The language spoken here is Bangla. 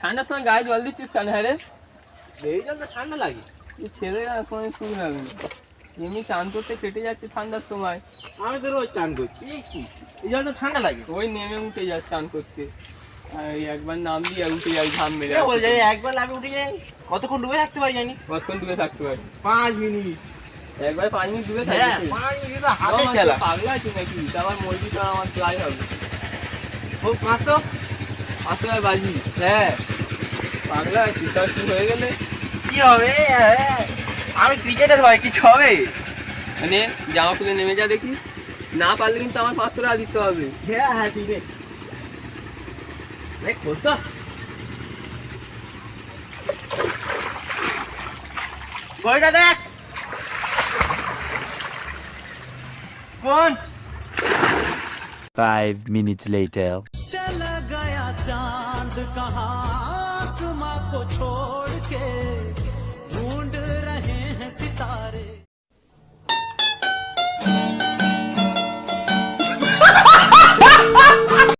ঠান্ডার সময় গায়ে জল দিচ্ছিস কেন হ্যাঁ রে? এই জল তো ঠান্ডা লাগে। ছেড়ে এখন শুরু হবে না। এমনি চান করতে কেটে যাচ্ছে ঠান্ডার সময়। আমি তো রোজ চান করছি। এই জল তো ঠান্ডা লাগে। ওই নেমে উঠে যাস চান করতে। একবার নাম দিয়ে উঠে যাই ঘাম মেরে একবার লাভে উঠে যাই। কতক্ষণ ডুবে থাকতে পারি জানিস? কতক্ষণ ডুবে থাকতে পারি? পাঁচ মিনিট। একবার পাঁচ মিনিট ডুবে হ্যাঁ। থাকতে পাঁচ মিনিট হাতে খেলা। পাগলা আছে নাকি? তা আমার মসজিদ আমার প্রায় হবে। ও পাঁচশো? পাঁচশো আর বাজি। হ্যাঁ। পাগলা আছিস তার কি হয়ে গেলে? কি হবে? হ্যাঁ। আমি ক্রিকেটার ভাই কিছু হবে? মানে জামা খুলে নেমে যা দেখি। না পারলে কিন্তু আমার পাঁচশো টাকা দিতে হবে। হ্যাঁ হ্যাঁ ঠিক আছে খোল তো। কয়টা দেখ। কোন Five minutes later. चला गया चांद कहाँ आसमां को छोड़ के ढूंढ रहे हैं सितारे